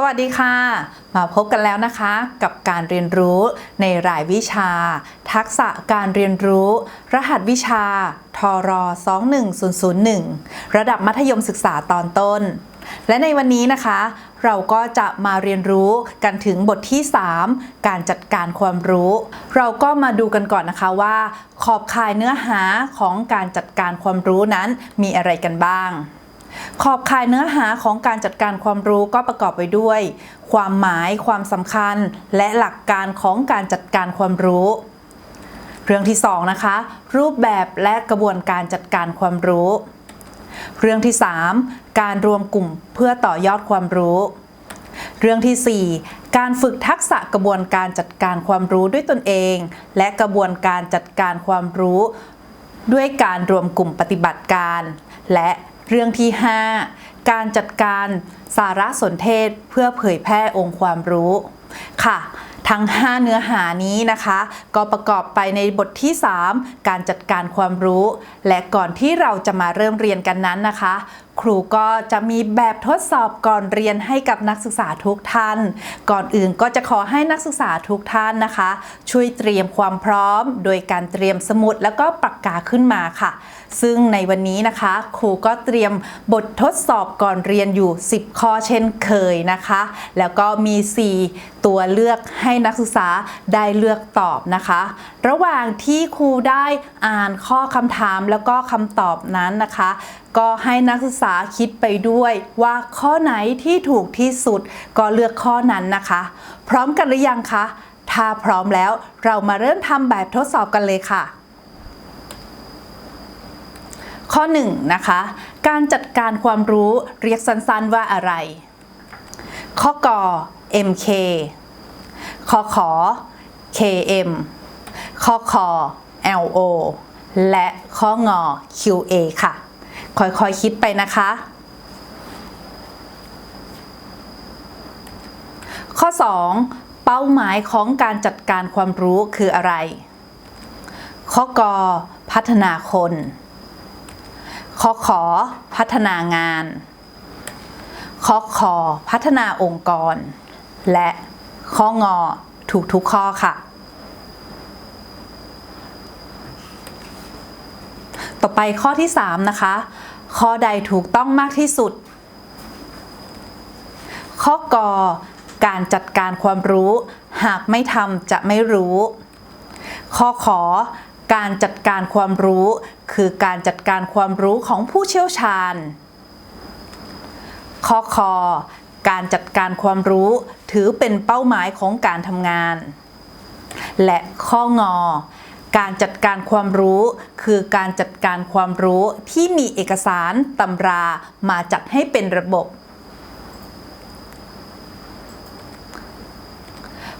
สวัสดีค่ะ มาพบกันแล้วนะคะกับการเรียนรู้ในรายวิชา ทักษะการเรียนรู้ รหัสวิชา ทร 21001 ระดับมัธยมศึกษาตอนต้น และในวันนี้นะคะ เราก็จะมาเรียนรู้กันถึงบทที่ 3 การจัดการความรู้ เราก็มาดูกันก่อนนะคะว่า ขอบข่ายเนื้อหาของการจัดการความรู้นั้นมีอะไรกันบ้าง ขอบข่ายเนื้อหาของการจัดการความรู้ก็ประกอบไปด้วย ความหมาย ความสำคัญ และหลักการของการจัดการความรู้ เรื่องที่ 2 นะคะ รูปแบบและกระบวนการจัดการความรู้ เรื่องที่ 3 การรวมกลุ่มเพื่อต่อยอดความรู้ เรื่องที่ 4 การฝึกทักษะกระบวนการจัดการความรู้ด้วยตนเอง และกระบวนการจัดการความรู้ ด้วยการรวมกลุ่มปฏิบัติการ และ เรื่องที่ 5 การจัดการสารสนเทศเพื่อเผยแพร่องค์ความรู้ค่ะทั้ง 5 เนื้อหานี้นะคะ ก็ประกอบไปในบทที่ 3 การจัดการความรู้ และก่อนที่เราจะมาเริ่มเรียนกันนั้นนะคะ ครูก็จะมีแบบทดสอบก่อนเรียนให้กับนักศึกษาทุกท่าน ก่อนอื่นก็จะขอให้นักศึกษาทุกท่านนะคะ ช่วยเตรียมความพร้อม โดยการเตรียมสมุดแล้วก็ปากกาขึ้นมาค่ะ ซึ่งในวันนี้นะคะครูก็เตรียมบททดสอบก่อนเรียนอยู่ 10 ข้อเช่นเคยนะคะ แล้วก็มี 4 ตัวเลือกให้นักศึกษาได้เลือกตอบนะคะ ระหว่างที่ครูได้อ่านข้อคำถามแล้วก็คำตอบนั้นนะคะ ก็ให้นักศึกษาคิดไปด้วยว่าข้อไหนที่ถูกที่สุดก็เลือกข้อนั้นนะคะ พร้อมกันหรือยังคะ ถ้าพร้อมแล้วเรามาเริ่มทำแบบทดสอบกันเลยค่ะ ข้อ1นะคะ การจัดการความรู้เรียกสั้นๆว่าอะไร ข้อกอ MK ข้อขอ KM ข้อคอ LO และข้องอ QA ค่ะ ค่อยๆคิดไปนะคะ ข้อ 2 เป้าหมายของการจัดการความรู้คืออะไร ข้อกอ พัฒนาคน ข้อขอพัฒนางานข้อคอพัฒนาองค์กร และข้องอถูกทุกข้อค่ะ ต่อไปข้อที่ 3 นะคะ ข้อใดถูกต้องมากที่สุด ข้อกอการจัดการความรู้ หากไม่ทำจะไม่รู้ ข้อขอ การจัดการความรู้ คือการจัดการความรู้ของผู้เชี่ยวชาญข้อคอการจัดการความรู้ถือเป็นเป้าหมายของการทำงาน และข้องอ การจัดการความรู้ คือการจัดการความรู้ที่มีเอกสารตำรามาจัดให้เป็นระบบ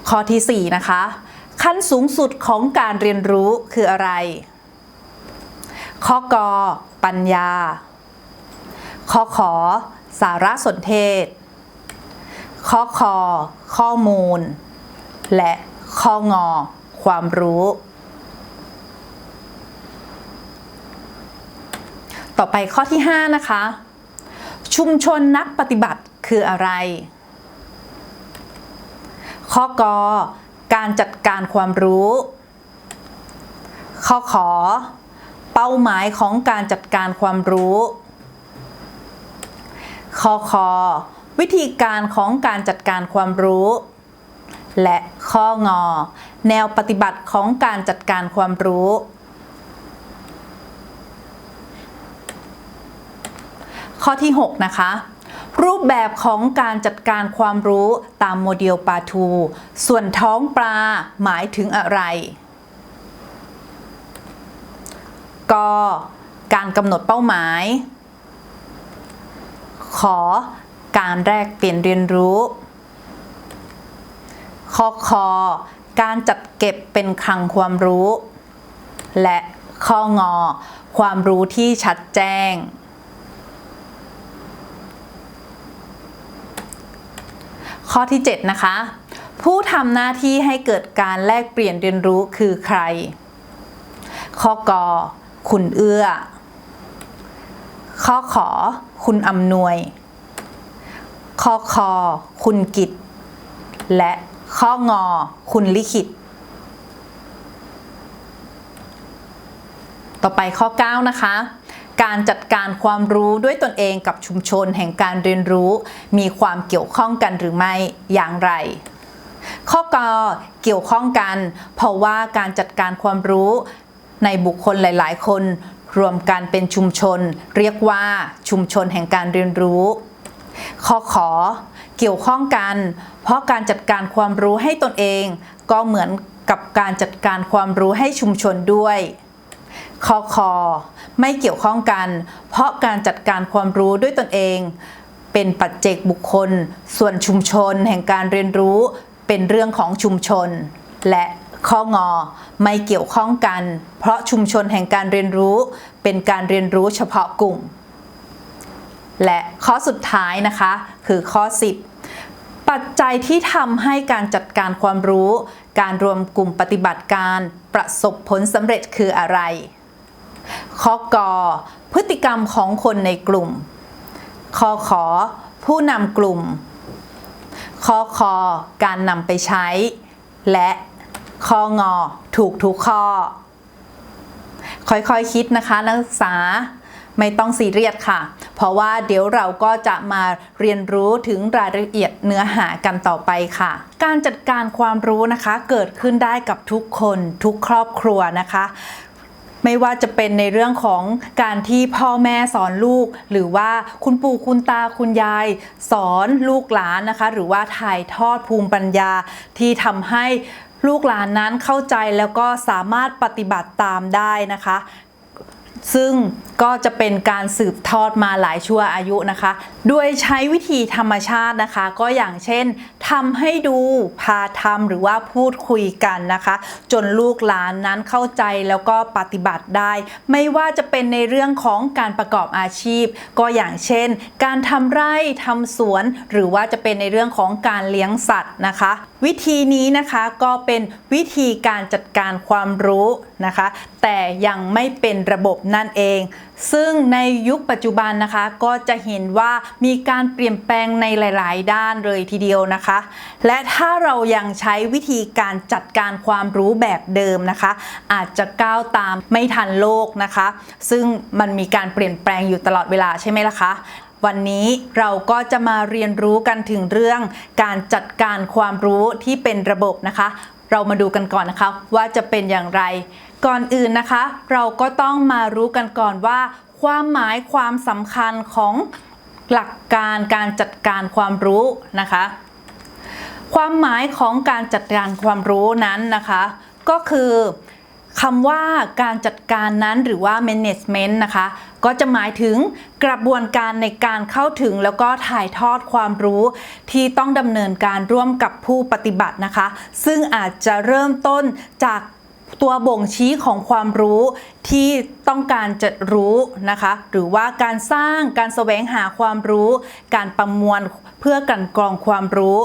ข้อที่ 4 นะคะ ขั้นสูงสุดของการเรียนรู้คืออะไร ข้อกอปัญญา ข้อขอ สารสนเทศ ข้อคอข้อมูล และข้องอ ความรู้ ต่อไปข้อที่ 5 นะคะ ชุมชนนักปฏิบัติคืออะไร ข้อกอ การจัดการความรู้ ข้อขอ เป้าหมายของการจัดการความรู้ ข้อคอวิธีการของการจัดการความรู้ และข้องอ แนวปฏิบัติของการจัดการความรู้ ข้อที่ 6 นะคะ รูปแบบของการจัดการความรู้ตามโมเดลปลาทู ส่วนท้องปลาหมายถึงอะไรกการกำหนดเป้าหมาย ขอการแลกเปลี่ยนเรียนรู้ข้อคอการจัดเก็บเป็นคลังความรู้ และข้องอ ความรู้ที่ชัดแจ้ง ข้อที่ 7 นะคะ ผู้ทำหน้าที่ให้เกิดการแลกเปลี่ยนเรียนรู้คือใคร ข้อกอคุณเอื้อ ข้อขอ คุณอำนวย ข้อคอ คุณกิตและข้องอ คุณลิขิต ต่อไปข้อ 9 นะคะ การจัดการความรู้ด้วยตนเองกับชุมชนแห่งการเรียนรู้ มีความเกี่ยวข้องกันหรือไม่อย่างไร ข้อกอเกี่ยวข้องกัน เพราะว่าการจัดการความรู้ในบุคคลหลาย ๆ คน รวมกันเป็นชุมชน เรียกว่าชุมชนแห่งการเรียนรู้ข้อขอเกี่ยวข้องกัน เพราะการจัดการความรู้ให้ตนเอง ก็เหมือนกับการจัดการความรู้ให้ชุมชนด้วยข้อคอ ไม่เกี่ยวข้องกัน เพราะการจัดการความรู้ด้วยตนเอง เป็นปัจเจกบุคคล ส่วนชุมชนแห่งการเรียนรู้ เป็นเรื่องของชุมชน และข้องอไม่เกี่ยวข้องกัน เพราะชุมชนแห่งการเรียนรู้ เป็นการเรียนรู้เฉพาะกลุ่ม และข้อสุดท้ายนะคะคือข้อ 10 ปัจจัยที่ทำให้การจัดการความรู้ การรวมกลุ่มปฏิบัติการประสบผลสำเร็จคืออะไร ข้อกอพฤติกรรมของคนในกลุ่มข้อขอผู้นำกลุ่มข้อคอการนำไปใช้ และข้องอถูกทุกข้อ ค่อยๆคคิดนะคะ นักศึกษาไม่ต้องซีเรียสค่ะ เพราะว่าเดี๋ยวเราก็จะมาเรียนรู้ถึงรายละเอียดเนื้อหากันต่อไปค่ะ การจัดการความรู้นะคะ เกิดขึ้นได้กับทุกคนทุกครอบครัวนะคะ ไม่ว่าจะเป็นในเรื่องของการที่พ่อแม่สอนลูก หรือว่าคุณปู่คุณตาคุณยาย สอนลูกหลานนะคะ หรือว่าถ่ายทอดภูมิปัญญาที่ทำให้ลูกหลานนั้นเข้าใจแล้วก็สามารถปฏิบัติตามได้นะคะ ซึ่งก็จะเป็นการสืบทอดมาหลายชั่วอายุนะคะ โดยใช้วิธีธรรมชาตินะคะ ก็อย่างเช่นทำให้ดูพาทำหรือว่าพูดคุยกันนะคะ จนลูกหลานนั้นเข้าใจแล้วก็ปฏิบัติได้ ไม่ว่าจะเป็นในเรื่องของการประกอบอาชีพ ก็อย่างเช่น การทำไร่ทำสวน หรือว่าจะเป็นในเรื่องของการเลี้ยงสัตว์นะคะ วิธีนี้นะคะก็เป็นวิธีการจัดการความรู้นะคะแต่ยังไม่เป็นระบบนั่นเอง ซึ่งในยุคปัจจุบันนะคะก็จะเห็นว่ามีการเปลี่ยนแปลงในหลาย ๆ ด้านเลยทีเดียวนะคะ และถ้าเรายังใช้วิธีการจัดการความรู้แบบเดิมนะคะ อาจจะก้าวตามไม่ทันโลกนะคะ ซึ่งมันมีการเปลี่ยนแปลงอยู่ตลอดเวลาใช่ไหมล่ะคะวันนี้เราก็จะมาเรียนรู้กันถึงเรื่องการจัดการความรู้ที่เป็นระบบนะคะ เรามาดูกันก่อนนะคะว่าจะเป็นอย่างไร ก่อนอื่นนะคะ เราก็ต้องมารู้กันก่อนว่า ความหมายความสำคัญของหลักการการจัดการความรู้นะคะ ความหมายของการจัดการความรู้นั้นนะคะ ก็คือคำว่าการจัดการนั้นหรือว่า management นะคะ ก็จะหมายถึงกระบวนการในการเข้าถึงแล้วก็ถ่ายทอดความรู้ ที่ต้องดำเนินการร่วมกับผู้ปฏิบัตินะคะ ซึ่งอาจจะเริ่มต้นจาก ตัวบ่งชี้ของความรู้ที่ต้องการจะรู้นะคะ หรือว่าการสร้างการแสวงหาความรู้ การประมวลเพื่อกันกรองความรู้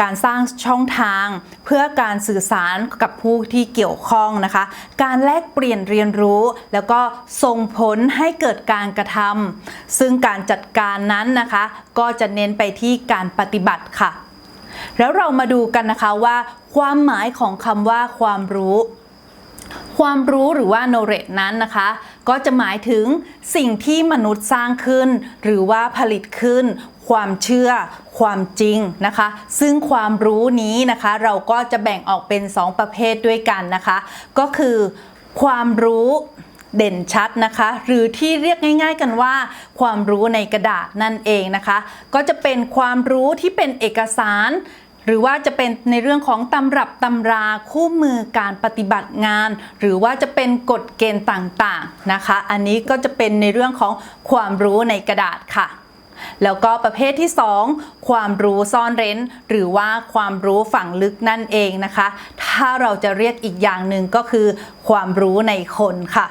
การสร้างช่องทาง เพื่อการสื่อสารกับผู้ที่เกี่ยวข้องนะคะ การแลกเปลี่ยนเรียนรู้ แล้วก็ส่งผลให้เกิดการกระทำซึ่งการจัดการนั้นนะคะ ก็จะเน้นไปที่การปฏิบัติค่ะ แล้วเรามาดูกันนะคะว่า ความหมายของคำว่าความรู้ ความรู้หรือว่า knowledge นั้นนะคะ ก็จะหมายถึงสิ่งที่มนุษย์สร้างขึ้น หรือว่าผลิตขึ้น ความเชื่อ ความจริงนะคะ ซึ่งความรู้นี้นะคะ เราก็จะแบ่งออกเป็น 2 ประเภทด้วยกันนะคะ ก็คือความรู้เด่นชัดนะคะ หรือที่เรียกง่าย ๆ กันว่า ความรู้ในกระดาษนั่นเองนะคะ ก็จะเป็นความรู้ที่เป็นเอกสาร หรือว่าจะเป็นในเรื่องของตำรับตำราคู่มือการปฏิบัติงาน หรือว่าจะเป็นกฎเกณฑ์ต่างๆนะคะ อันนี้ก็จะเป็นในเรื่องของความรู้ในกระดาษค่ะ แล้วก็ประเภทที่ 2 ความรู้ซ่อนเร้น หรือว่าความรู้ฝังลึกนั่นเองนะคะ ถ้าเราจะเรียกอีกอย่างหนึ่งก็คือ ความรู้ในคนค่ะ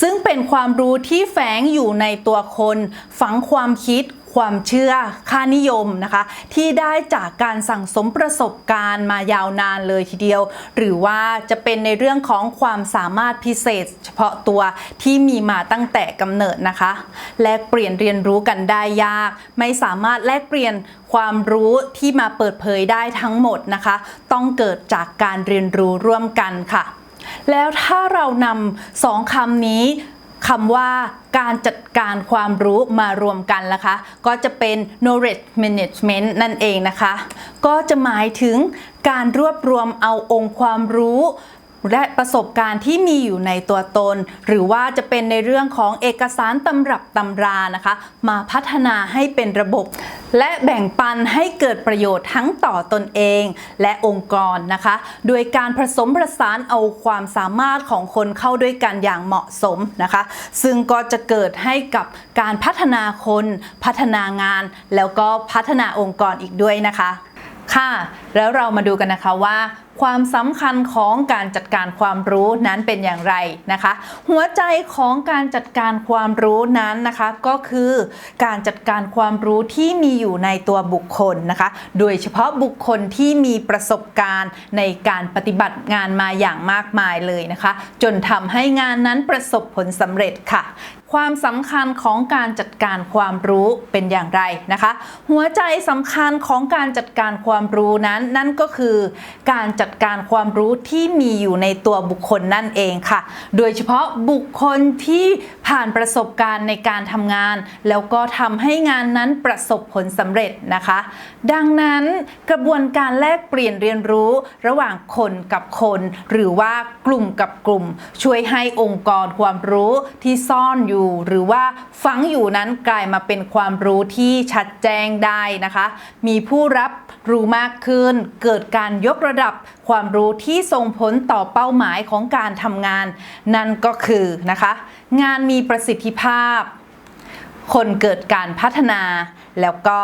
ซึ่งเป็นความรู้ที่แฝงอยู่ในตัวคน ฝังความคิด ความเชื่อค่านิยมนะคะ ที่ได้จากการสั่งสมประสบการณ์มายาวนานเลยทีเดียว หรือว่าจะเป็นในเรื่องของความสามารถพิเศษ เฉพาะตัวที่มีมาตั้งแต่กำเนิดนะคะ แลกเปลี่ยนเรียนรู้กันได้ยาก ไม่สามารถแลกเปลี่ยนความรู้ที่มาเปิดเผยได้ทั้งหมดนะคะ ต้องเกิดจากการเรียนรู้ร่วมกันค่ะ แล้วถ้าเรานำสองคำนี้ คำว่าการจัดการความรู้มารวมกันนะคะ ก็จะเป็น knowledge management นั่นเองนะคะ ก็จะหมายถึงการรวบรวมเอาองค์ความรู้ และประสบการณ์ที่มีอยู่ในตัวตน หรือว่าจะเป็นในเรื่องของเอกสารตำรับตำรานะคะ มาพัฒนาให้เป็นระบบ และแบ่งปันให้เกิดประโยชน์ทั้งต่อตนเอง และองค์กรนะคะ โดยการผสมผสานเอาความสามารถของคนเข้าด้วยกันอย่างเหมาะสมนะคะ ซึ่งก็จะเกิดให้กับการพัฒนาคน พัฒนางาน แล้วก็พัฒนาองค์กรอีกด้วยนะคะ ค่ะ แล้วเรามาดูกันนะคะว่า ความสำคัญของการจัดการความรู้นั้นเป็นอย่างไรนะคะ หัวใจของการจัดการความรู้นั้นนะคะก็คือการจัดการความรู้ที่มีอยู่ในตัวบุคคลนะคะ โดยเฉพาะบุคคลที่มีประสบการณ์ในการปฏิบัติงานมาอย่างมากมายเลยนะคะ จนทำให้งานนั้นประสบผลสำเร็จค่ะ ความสำคัญของการจัดการความรู้เป็นอย่างไรนะคะ หัวใจสำคัญของการจัดการความรู้นั้นนั่นก็คือการจัดการความรู้ที่มีอยู่ในตัวบุคคลนั่นเองค่ะ โดยเฉพาะบุคคลที่ผ่านประสบการณ์ในการทำงาน แล้วก็ทำให้งานนั้นประสบผลสำเร็จนะคะ ดังนั้นกระบวนการแลกเปลี่ยนเรียนรู้ระหว่างคนกับคน หรือว่ากลุ่มกับกลุ่ม ช่วยให้องค์กรความรู้ที่ซ่อนอยู่หรือว่าฝังอยู่นั้นกลายมาเป็นความรู้ที่ชัดแจ้งได้นะคะ มีผู้รับรู้มากขึ้น เกิดการยกระดับความรู้ที่ส่งผลต่อเป้าหมายของการทำงาน นั่นก็คือนะคะ งานมีประสิทธิภาพ คนเกิดการพัฒนา แล้วก็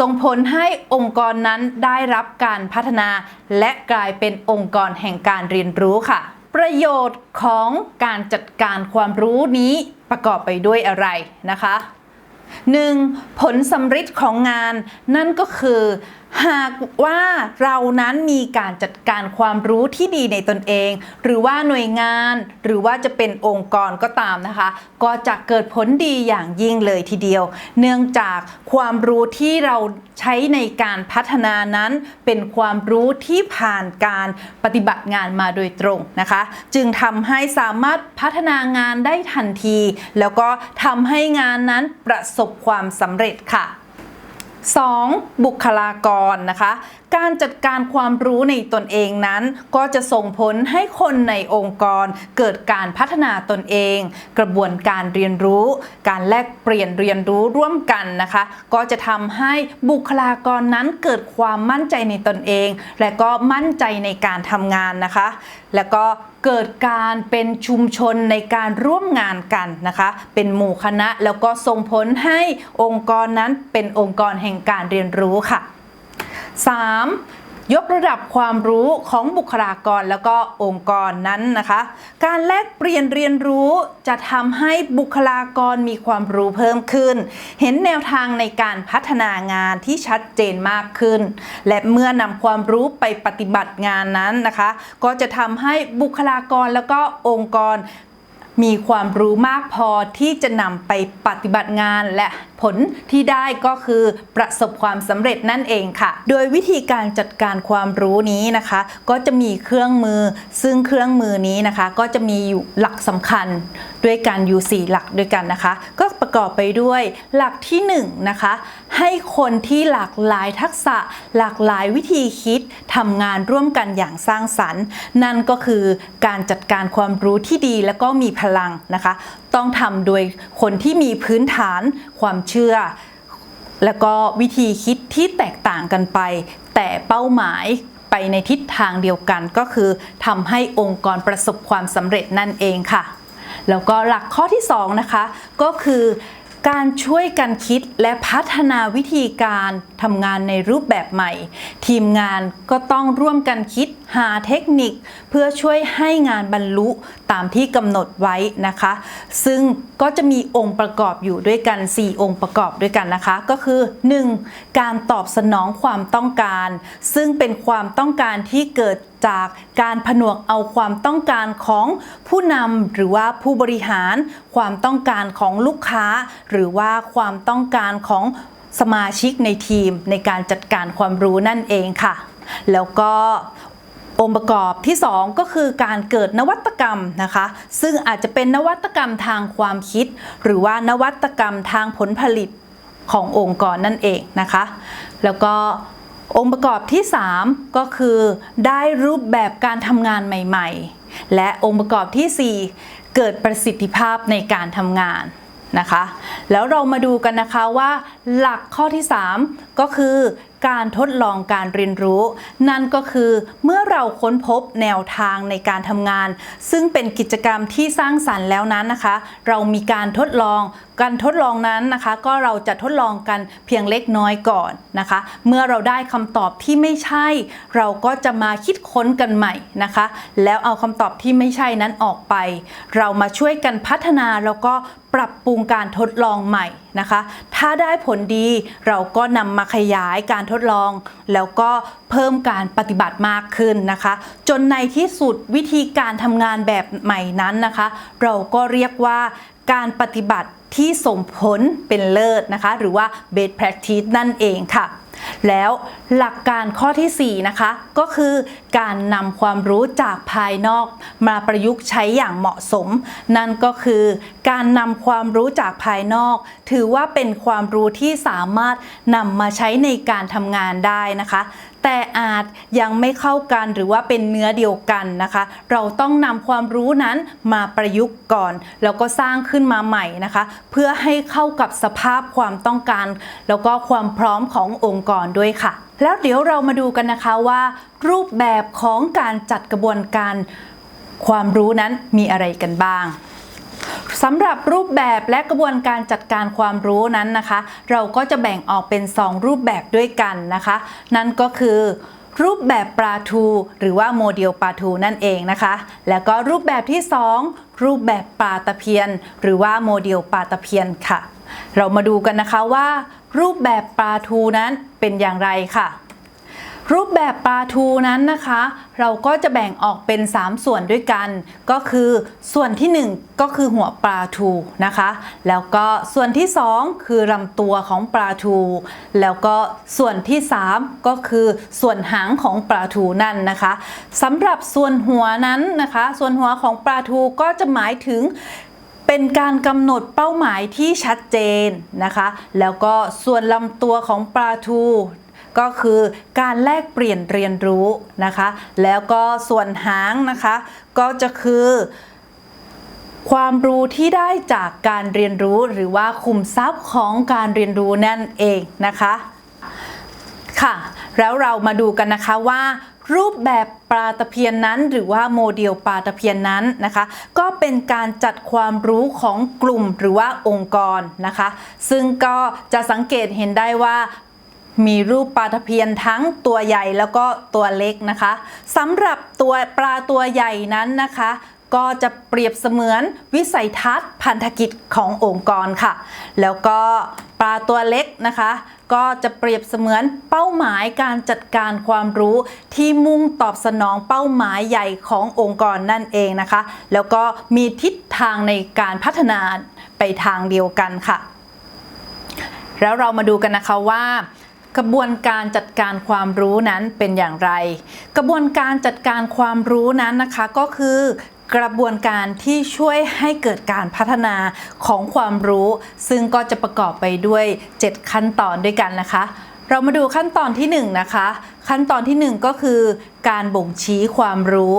ส่งผลให้องค์กรนั้นได้รับการพัฒนา และกลายเป็นองค์กรแห่งการเรียนรู้ค่ะ ประโยชน์ของการจัดการความรู้นี้ ประกอบไปด้วยอะไรนะคะ 1. ผลสำฤทธิ์ของงานนั่นก็คือ หากว่าเรานั้นมีการจัดการความรู้ที่ดีในตนเอง หรือว่าหน่วยงาน หรือว่าจะเป็นองค์กรก็ตามนะคะ ก็จะเกิดผลดีอย่างยิ่งเลยทีเดียว เนื่องจากความรู้ที่เราใช้ในการพัฒนานั้น เป็นความรู้ที่ผ่านการปฏิบัติงานมาโดยตรงนะคะ จึงทำให้สามารถพัฒนางานได้ทันที แล้วก็ทำให้งานนั้นประสบความสำเร็จค่ะ 2. บุคลากรนะคะ การจัดการความรู้ในตนเองนั้น ก็จะส่งผลให้คนในองค์กร เกิดการพัฒนาตนเอง กระบวนการเรียนรู้ การแลกเปลี่ยนเรียนรู้ร่วมกันนะคะ ก็จะทำให้บุคลากรนั้นเกิดความมั่นใจในตนเอง และก็มั่นใจในการทำงานนะคะ แล้วก็ เกิดการเป็นชุมชนในการร่วมงานกันนะคะ เป็นหมู่คณะแล้วก็ส่งผลให้องค์กรนั้นเป็นองค์กรแห่งการเรียนรู้ค่ะ 3. ยกระดับความรู้ของบุคลากรแล้วก็องค์กรนั้นนะคะ การแลกเปลี่ยนเรียนรู้จะทำให้บุคลากรมีความรู้เพิ่มขึ้น เห็นแนวทางในการพัฒนางานที่ชัดเจนมากขึ้น และเมื่อนำความรู้ไปปฏิบัติงานนั้นนะคะ ก็จะทำให้บุคลากรแล้วก็องค์กร มีความรู้มากพอที่จะนำไปปฏิบัติงานและผลที่ได้ก็คือประสบความสำเร็จนั่นเองค่ะ โดยวิธีการจัดการความรู้นี้นะคะ ก็จะมีเครื่องมือ ซึ่งเครื่องมือนี้นะคะ ก็จะมีอยู่หลักสำคัญด้วยกันอยู่4หลักด้วยกันนะคะ ก็ประกอบไปด้วยหลักที่1นงนะคะ ให้คนที่หลากหลายทักษะหลากหลายวิธีคิดทำงานร่วมกันอย่างสร้างสรรค์ นั่นก็คือการจัดการความรู้ที่ดีแล้วก็มีพลังนะคะ ต้องทำโดยคนที่มีพื้นฐานความเชื่อ แล้วก็วิธีคิดที่แตกต่างกันไป แต่เป้าหมายไปในทิศทางเดียวกันก็คือทำให้องค์กรประสบความสำเร็จนั่นเองค่ะ แล้วก็หลักข้อที่ 2 นะคะ ก็คือการช่วยกันคิดและพัฒนาวิธีการ ทำงานในรูปแบบใหม่ ทีมงานก็ต้องร่วมกันคิดหาเทคนิค เพื่อช่วยให้งานบรรลุตามที่กำหนดไว้นะคะ ซึ่งก็จะมีองค์ประกอบอยู่ด้วยกัน 4 องค์ประกอบด้วยกันนะคะ ก็คือ 1. การตอบสนองความต้องการ ซึ่งเป็นความต้องการที่เกิดจากการผนวกเอาความต้องการของผู้นำหรือว่าผู้บริหาร ความต้องการของลูกค้า หรือว่าความต้องการของ สมาชิกในทีมในการจัดการความรู้นั่นเองค่ะ แล้วก็องค์ประกอบที่ 2 ก็คือการเกิดนวัตกรรมนะคะ ซึ่งอาจจะเป็นนวัตกรรมทางความคิด หรือว่านวัตกรรมทางผลผลิตขององค์กรนั่นเองนะคะ แล้วก็องค์ประกอบที่ 3 ก็คือ ได้รูปแบบการทำงานใหม่ ๆ และองค์ประกอบทีสี่4 เกิดประสิทธิภาพในการทำงาน นะคะ แล้วเรามาดูกันนะคะว่าหลักข้อที่ 3 ก็คือการทดลองการเรียนรู้ นั่นก็คือเมื่อเราค้นพบแนวทางในการทำงาน ซึ่งเป็นกิจกรรมที่สร้างสรรค์แล้วนั้นนะคะ เรามีการทดลองการทดลองนั้นนะคะ ก็เราจะทดลองกันเพียงเล็กน้อยก่อนนะคะ เมื่อเราได้คำตอบที่ไม่ใช่ เราก็จะมาคิด ค้นกันใหม่นะคะ แล้วเอาคำตอบที่ไม่ใช่นั้นออกไป เรามาช่วยกันพัฒนาแล้วก็ปรับปรุงการทดลองใหม่นะคะ ถ้าได้ผลดีเราก็นำมาขยายการทดลอง แล้วก็เพิ่มการปฏิบัติมากขึ้นนะคะ จนในที่สุดวิธีการทำงานแบบใหม่นั้นนะคะ เราก็เรียกว่าการปฏิบัติที่ส่งผลเป็นเลิศนะคะ หรือว่า best practice นั่นเองค่ะ แล้วหลักการข้อทีสี่ 4 นะคะ ก็คือการนำความรู้จากภายนอกมาประยุกต์ใช้อย่างเหมาะสม นั่นก็คือการนำความรู้จากภายนอก ถือว่าเป็นความรู้ที่สามารถนำมาใช้ในการทำงานได้นะคะ แต่อาจยังไม่เข้ากันหรือว่าเป็นเนื้อเดียวกันนะคะ เราต้องนำความรู้นั้นมาประยุกต์ก่อน แล้วก็สร้างขึ้นมาใหม่นะคะ เพื่อให้เข้ากับสภาพความต้องการ แล้วก็ความพร้อมขององค์กรด้วยค่ะ แล้วเดี๋ยวเรามาดูกันนะคะว่า รูปแบบของการจัดกระบวนการ ความรู้นั้นมีอะไรกันบ้าง สำหรับรูปแบบและกระบวนการจัดการความรู้นั้นนะคะ เราก็จะแบ่งออกเป็น 2 รูปแบบด้วยกันนะคะ นั่นก็คือรูปแบบปลาทู หรือว่าโมเดลปลาทูนั่นเองนะคะ แล้วก็รูปแบบที่ 2 รูปแบบปลาตะเพียน หรือว่าโมเดลปลาตะเพียนค่ะ เรามาดูกันนะคะว่า รูปแบบปลาทูนั้นเป็นอย่างไรค่ะ รูปแบบปลาทูนั้นนะคะ เราก็จะแบ่งออกเป็น 3 ส่วนด้วยกัน ก็คือส่วนที่ 1 ก็คือหัวปลาทูนะคะ แล้วก็ส่วนที่ 2 คือลำตัวของปลาทู แล้วก็ส่วนที่ 3 ก็คือส่วนหางของปลาทูนั่นนะคะสำหรับส่วนหัวนั้นนะคะ ส่วนหัวของปลาทูก็จะหมายถึงเป็นการกำหนดเป้าหมายที่ชัดเจนนะคะ แล้วก็ส่วนลำตัวของปลาทู ก็คือการแลกเปลี่ยนเรียนรู้นะคะ แล้วก็ส่วนหางนะคะ ก็จะคือความรู้ที่ได้จากการเรียนรู้หรือว่าคุมทรัพย์ของการเรียนรู้นั่นเองนะคะค่ะแล้วเรามาดูกันนะคะว่า รูปแบบปลาตะเพียนนั้น หรือว่าโมเดลปลาตะเพียนนั้นนะคะ ก็เป็นการจัดความรู้ของกลุ่มหรือว่าองค์กรนะคะ ซึ่งก็จะสังเกตเห็นได้ว่า มีรูปปลาตะเพียนทั้งตัวใหญ่แล้วก็ตัวเล็กนะคะสำหรับตัวปลาตัวใหญ่นั้นนะคะ ก็จะเปรียบเสมือนวิสัยทัศน์พันธกิจขององค์กรค่ะ แล้วก็ปลาตัวเล็กนะคะ ก็จะเปรียบเสมือนเป้าหมายการจัดการความรู้ที่มุ่งตอบสนองเป้าหมายใหญ่ขององค์กรนั่นเองนะคะ แล้วก็มีทิศทางในการพัฒนาไปทางเดียวกันค่ะ แล้วเรามาดูกันนะคะว่า กระบวนการจัดการความรู้นั้นเป็นอย่างไร กระบวนการจัดการความรู้นั้นนะคะก็คือกระบวนการที่ช่วยให้เกิดการพัฒนาของความรู้ ซึ่งก็จะประกอบไปด้วย 7 ขั้นตอนด้วยกันนะคะ เรามาดูขั้นตอนที่1นะคะ ขั้นตอนที่ 1 ก็คือ การบ่งชี้ความรู้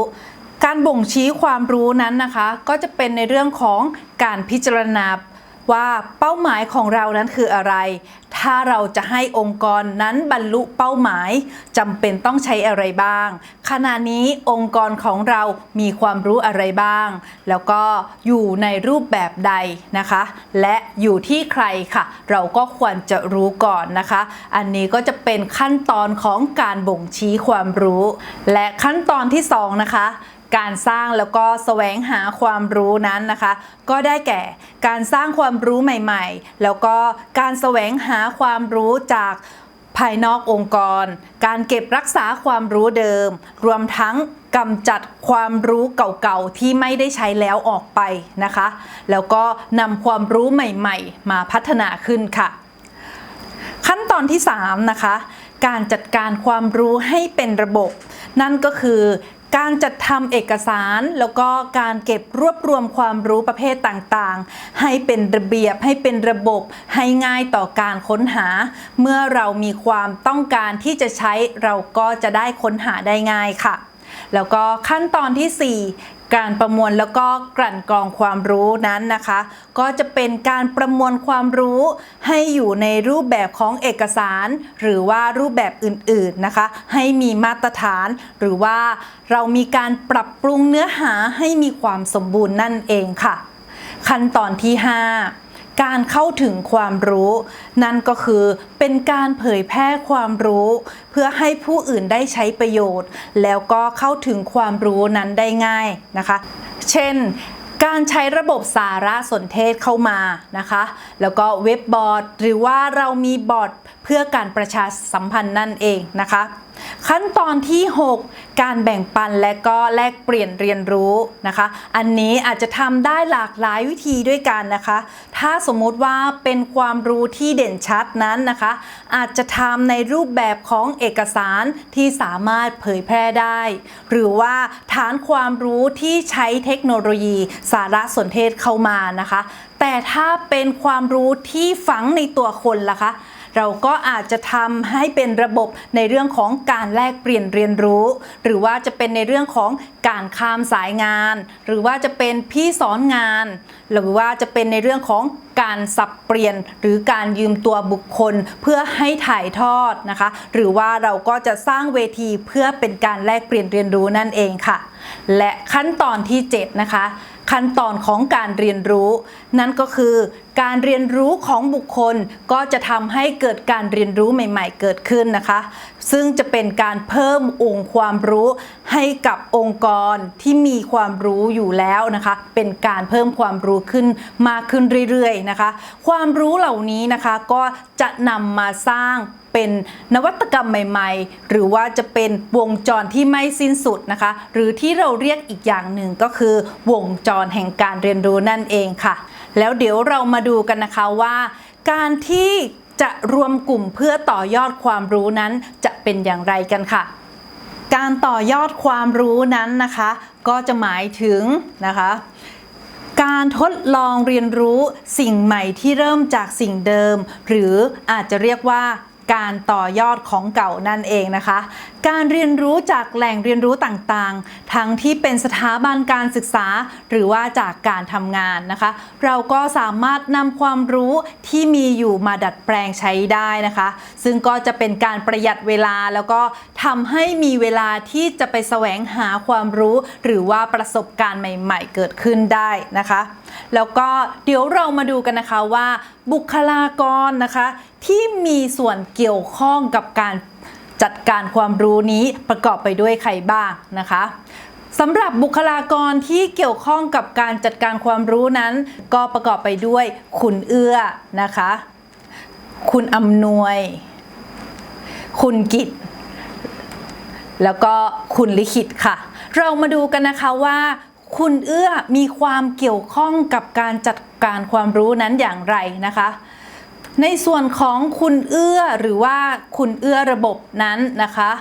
การบ่งชี้ความรู้นั้นนะคะ ก็จะเป็นในเรื่องของการพิจารณา ว่าเป้าหมายของเรานั้นคืออะไร ถ้าเราจะให้องค์กรนั้นบรรลุเป้าหมายจำเป็นต้องใช้อะไรบ้าง ขณะนี้องค์กรของเรามีความรู้อะไรบ้าง แล้วก็อยู่ในรูปแบบใดนะคะ และอยู่ที่ใครค่ะ เราก็ควรจะรู้ก่อนนะคะ อันนี้ก็จะเป็นขั้นตอนของการบ่งชี้ความรู้ และขั้นตอนที่สองนะคะ การสร้างแล้วก็แสวงหาความรู้นั้นนะคะ ก็ได้แก่การสร้างความรู้ใหม่ ๆ แล้วก็การแสวงหาความรู้จากภายนอกองค์กร การเก็บรักษาความรู้เดิม รวมทั้งกำจัดความรู้เก่าๆที่ไม่ได้ใช้แล้วออกไปนะคะ แล้วก็นำความรู้ใหม่ๆ มาพัฒนาขึ้นค่ะ ขั้นตอนที่ 3 นะคะ การจัดการความรู้ให้เป็นระบบ นั่นก็คือ การจัดทำเอกสารแล้วก็การเก็บรวบรวมความรู้ประเภทต่างๆ ให้เป็นระเบียบให้เป็นระบบ ให้ง่ายต่อการค้นหา เมื่อเรามีความต้องการที่จะใช้เราก็จะได้ค้นหาได้ง่ายค่ะ แล้วก็ขั้นตอนทีสี่ 4การประมวลแล้วก็กลั่นกรองความรู้นั้นนะคะ ก็จะเป็นการประมวลความรู้ให้อยู่ในรูปแบบของเอกสาร หรือว่ารูปแบบอื่นๆนะคะ ให้มีมาตรฐาน หรือว่าเรามีการปรับปรุงเนื้อหาให้มีความสมบูรณ์นั่นเองค่ะ ขั้นตอนที่ 5 การเข้าถึงความรู้ นั่นก็คือเป็นการเผยแพร่ความรู้ เพื่อให้ผู้อื่นได้ใช้ประโยชน์ แล้วก็เข้าถึงความรู้นั้นได้ง่ายนะคะ เช่นการใช้ระบบสารสนเทศเข้ามานะคะ แล้วก็เว็บบอร์ด หรือว่าเรามีบอร์ดเพื่อการประชาสัมพันธ์นั่นเองนะคะ ขั้นตอนที่ 6 การแบ่งปันและก็แลกเปลี่ยนเรียนรู้นะคะ อันนี้อาจจะทำได้หลากหลายวิธีด้วยกันนะคะ ถ้าสมมุติว่าเป็นความรู้ที่เด่นชัดนั้นนะคะ อาจจะทำในรูปแบบของเอกสารที่สามารถเผยแพร่ได้ หรือว่าฐานความรู้ที่ใช้เทคโนโลยีสารสนเทศเข้ามานะคะ แต่ถ้าเป็นความรู้ที่ฝังในตัวคนล่ะคะ เราก็อาจจะทำให้เป็นระบบในเรื่องของการแลกเปลี่ยนเรียนรู้ หรือว่าจะเป็นในเรื่องของการข้ามสายงาน หรือว่าจะเป็นพี่สอนงาน หรือว่าจะเป็นในเรื่องของการสับเปลี่ยนหรือการยืมตัวบุคคลเพื่อให้ถ่ายทอดนะคะ หรือว่าเราก็จะสร้างเวทีเพื่อเป็นการแลกเปลี่ยนเรียนรู้นั่นเองค่ะ และขั้นตอนที่ 7 นะคะ ขั้นตอนของการเรียนรู้ นั่นก็คือการเรียนรู้ของบุคคลก็จะทำให้เกิดการเรียนรู้ใหม่ ๆ เกิดขึ้นนะคะ ซึ่งจะเป็นการเพิ่มองค์ความรู้ให้กับองค์กรที่มีความรู้อยู่แล้วนะคะ เป็นการเพิ่มความรู้ขึ้นมากขึ้นเรื่อยๆนะคะ ความรู้เหล่านี้นะคะก็จะนำมาสร้างเป็นนวัตกรรมใหม่ ๆ หรือว่าจะเป็นวงจรที่ไม่สิ้นสุดนะคะ หรือที่เราเรียกอีกอย่างหนึ่งก็คือ วงจรแห่งการเรียนรู้นั่นเองค่ะ แล้วเดี๋ยวเรามาดูกันนะคะว่า การที่ จะรวมกลุ่มเพื่อต่อยอดความรู้นั้นจะเป็นอย่างไรกันค่ะ การต่อยอดความรู้นั้นนะคะ ก็จะหมายถึงนะคะการทดลองเรียนรู้สิ่งใหม่ที่เริ่มจากสิ่งเดิม หรืออาจจะเรียกว่า การต่อยอดของเก่านั่นเองนะคะ การเรียนรู้จากแหล่งเรียนรู้ต่างๆ ทั้งที่เป็นสถาบันการศึกษา หรือว่าจากการทำงานนะคะ เราก็สามารถนำความรู้ที่มีอยู่มาดัดแปลงใช้ได้นะคะ ซึ่งก็จะเป็นการประหยัดเวลาแล้วก็ทำให้มีเวลาที่จะไปแสวงหาความรู้ หรือว่าประสบการณ์ใหม่ ๆ เกิดขึ้นได้นะคะ แล้วก็เดี๋ยวเรามาดูกันนะคะว่า บุคลากรนะคะ ที่มีส่วนเกี่ยวข้องกับการจัดการความรู้นี้ประกอบไปด้วยใครบ้างนะคะสำหรับบุคลากรที่เกี่ยวข้องกับการจัดการความรู้นั้น ก็ประกอบไปด้วยคุณเอื้อนะคะ คุณอำนวย คุณกิตแล้วก็คุณลิขิตค่ะ เรามาดูกันนะคะว่า คุณเอื้อมีความเกี่ยวข้องกับการจัดการความรู้นั้นอย่างไรนะคะ ในส่วนของคุณเอื้อหรือว่าคุณเอื้อระบบนั้นนะคะ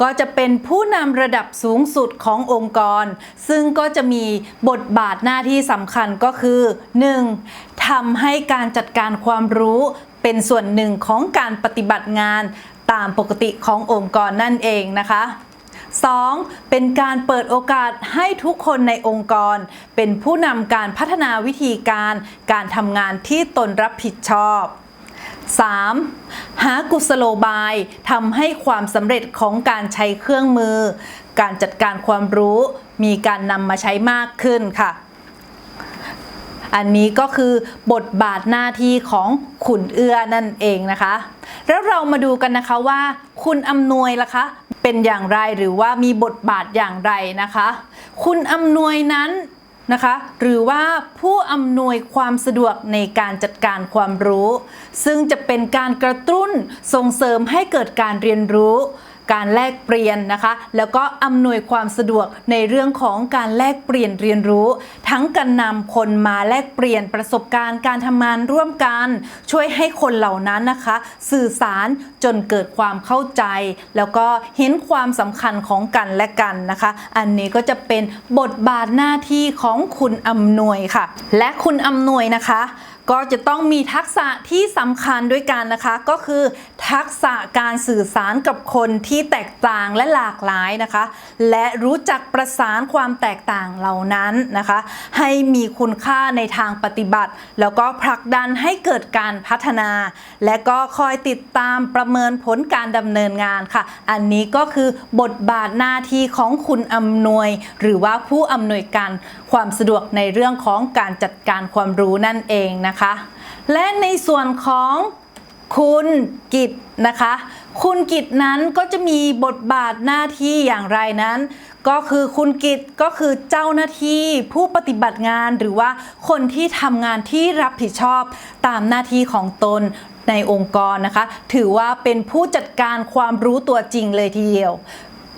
ก็จะเป็นผู้นำระดับสูงสุดขององค์กร ซึ่งก็จะมีบทบาทหน้าที่สำคัญก็คือ 1. ทำให้การจัดการความรู้เป็นส่วนหนึ่งของการปฏิบัติงานตามปกติขององค์กรนั่นเองนะคะ 2. เป็นการเปิดโอกาสให้ทุกคนในองค์กร เป็นผู้นำการพัฒนาวิธีการ การทำงานที่ตนรับผิดชอบ 3. หากุศโลบายทำให้ความสำเร็จของการใช้เครื่องมือ การจัดการความรู้ มีการนำมาใช้มากขึ้นค่ะ อันนี้ก็คือบทบาทหน้าที่ของขุนเอื้อนั่นเองนะคะ แล้วเรามาดูกันนะคะว่า คุณอำนวยล่ะคะเป็นอย่างไรหรือว่ามีบทบาทอย่างไรนะคะ คุณอำนวยนั้นนะคะหรือว่าผู้อำนวยความสะดวกในการจัดการความรู้ ซึ่งจะเป็นการกระตุ้นส่งเสริมให้เกิดการเรียนรู้ การแลกเปลี่ยนนะคะ แล้วก็อำนวยความสะดวกในเรื่องของการแลกเปลี่ยนเรียนรู้ ทั้งการนำคนมาแลกเปลี่ยนประสบการณ์การทำงานร่วมกัน ช่วยให้คนเหล่านั้นนะคะ สื่อสารจนเกิดความเข้าใจ แล้วก็เห็นความสำคัญของกันและกันนะคะ อันนี้ก็จะเป็นบทบาทหน้าที่ของคุณอำนวยค่ะ และคุณอำนวยนะคะ ก็จะต้องมีทักษะที่สำคัญด้วยกันนะคะ ก็คือ ทักษะการสื่อสารกับคนที่แตกต่างและหลากหลายนะคะ และรู้จักประสานความแตกต่างเหล่านั้นนะคะ ให้มีคุณค่าในทางปฏิบัติ แล้วก็ผลักดันให้เกิดการพัฒนา และก็คอยติดตามประเมินผลการดำเนินงานค่ะ อันนี้ก็คือบทบาทหน้าที่ของคุณอำนวย หรือว่าผู้อำนวยการความสะดวกในเรื่องของการจัดการความรู้นั่นเองนะคะและในส่วนของคุณกิตนะคะ คุณกิตนั้นก็จะมีบทบาทหน้าที่อย่างไรนั้น ก็คือคุณกิตก็คือเจ้าหน้าที่ผู้ปฏิบัติงานหรือว่าคนที่ทำงานที่รับผิดชอบตามหน้าที่ของตนในองค์กรนะคะ ถือว่าเป็นผู้จัดการความรู้ตัวจริงเลยทีเดียว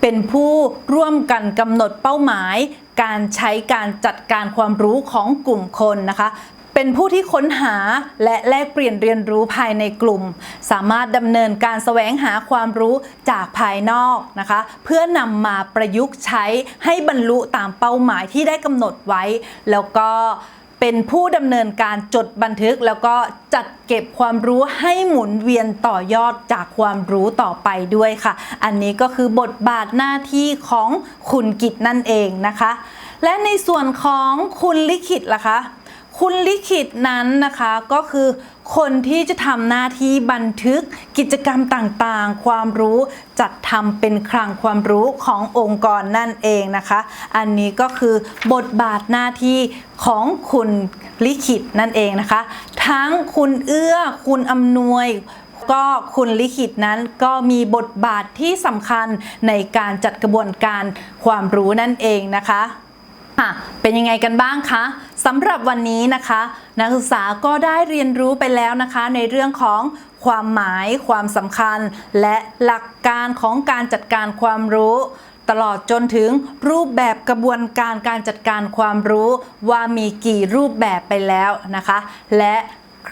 เป็นผู้ร่วมกันกำหนดเป้าหมายการใช้การจัดการความรู้ของกลุ่มคนนะคะ เป็นผู้ที่ค้นหาและแลกเปลี่ยนเรียนรู้ภายในกลุ่ม สามารถดำเนินการแสวงหาความรู้จากภายนอกนะคะ เพื่อนำมาประยุกต์ใช้ให้บรรลุตามเป้าหมายที่ได้กำหนดไว้ แล้วก็เป็นผู้ดำเนินการจดบันทึกแล้วก็จัดเก็บความรู้ให้หมุนเวียนต่อยอดจากความรู้ต่อไปด้วยค่ะ อันนี้ก็คือบทบาทหน้าที่ของคุณกิจนั่นเองนะคะ และในส่วนของคุณลิขิตล่ะคะ คุณลิขิตนั้นนะคะก็คือคนที่จะทำหน้าที่บันทึกกิจกรรมต่างๆ ความรู้จัดทำเป็นคลังความรู้ขององค์กรนั่นเองนะคะ อันนี้ก็คือบทบาทหน้าที่ของคุณลิขิตนั่นเองนะคะ ทั้งคุณเอื้อคุณอำนวยก็คุณลิขิตนั้นก็มีบทบาทที่สำคัญในการจัดกระบวนการความรู้นั่นเองนะคะ ค่ะเป็นยังไงกันบ้างคะสำหรับวันนี้นะคะ นักศึกษาก็ได้เรียนรู้ไปแล้วนะคะ ในเรื่องของความหมาย ความสำคัญ และหลักการของการจัดการความรู้ ตลอดจนถึงรูปแบบกระบวนการการจัดการความรู้ ว่ามีกี่รูปแบบไปแล้วนะคะ และ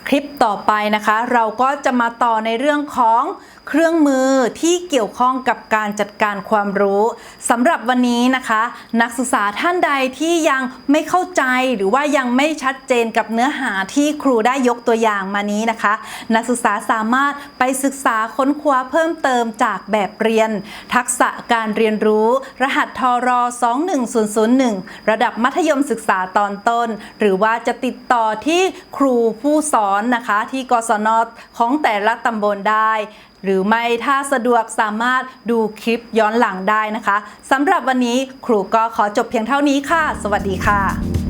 คลิปต่อไปนะคะ เราก็จะมาต่อในเรื่องของ เครื่องมือที่เกี่ยวข้องกับการจัดการความรู้สำหรับวันนี้นะคะ นักศึกษาท่านใดที่ยังไม่เข้าใจหรือว่ายังไม่ชัดเจนกับเนื้อหาที่ครูได้ยกตัวอย่างมานี้นะคะ นักศึกษาสามารถไปศึกษาค้นคว้าเพิ่มเติมจากแบบเรียน ทักษะการเรียนรู้ รหัสทร21001 ระดับมัธยมศึกษาตอนต้น หรือว่าจะติดต่อที่ครูผู้สอนนะคะ ที่กศนของแต่ละตำบลได้ หรือไม่ถ้าสะดวกสามารถดูคลิปย้อนหลังได้นะคะสำหรับวันนี้ครูก็ขอจบเพียงเท่านี้ค่ะ สวัสดีค่ะ